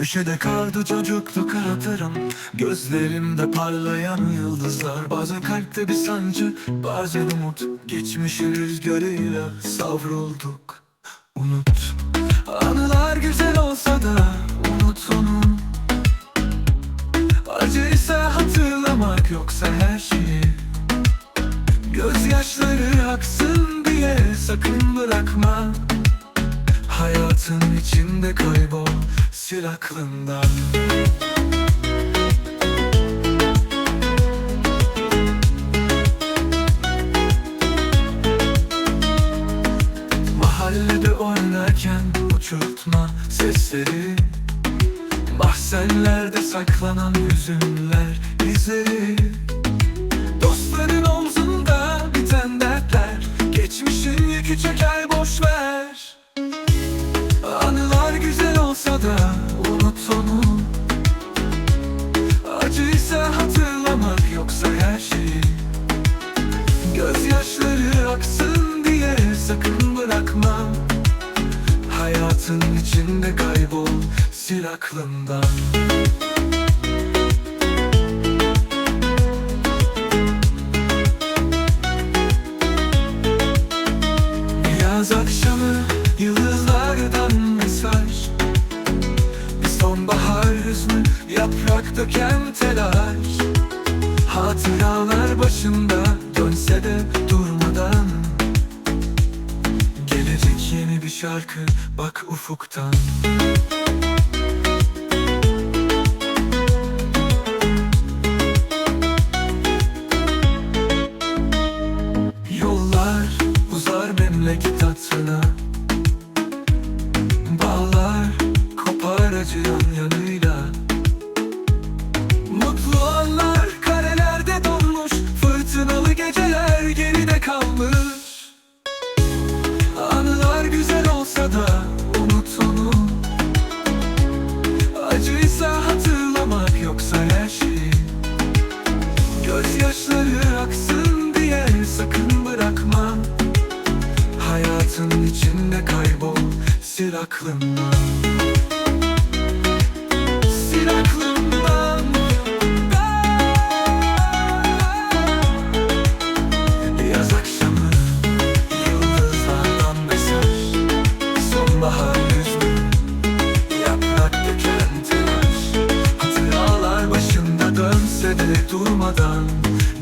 Köşede kaldı çocukluk hatıram. Gözlerimde parlayan yıldızlar. Bazen kalpte bir sancı Bazen umut. Geçmişin rüzgarıyla savrulduk. Unut. Anılar güzel olsa da Unut onun Acıysa hatırlamak Yoksa her şeyi. Gözyaşları aksın diye Sakın bırakma Hayatın içinde kaybol Sil aklından Mahallede oynarken uçurtma sesleri Mahzenlerde saklanan hüzünler izleri. Dostların omzunda biten dertler Geçmişin yükü çeker boş Gözyaşları aksın diye sakın bırakma. Hayatın içinde kaybol sil aklından Yaz akşamı yıldızlardan mesaj. Bir sonbahar hüznü yaprak döken telaş. Hatıralar de durmadan. Gelecek yeni bir şarkı bak ufuktan Gözyaşları aksın diye sakın bırakma. Hayatın içinde kaybol sil aklından durmadan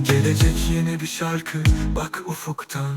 Gelecek yeni bir şarkı Bak ufuktan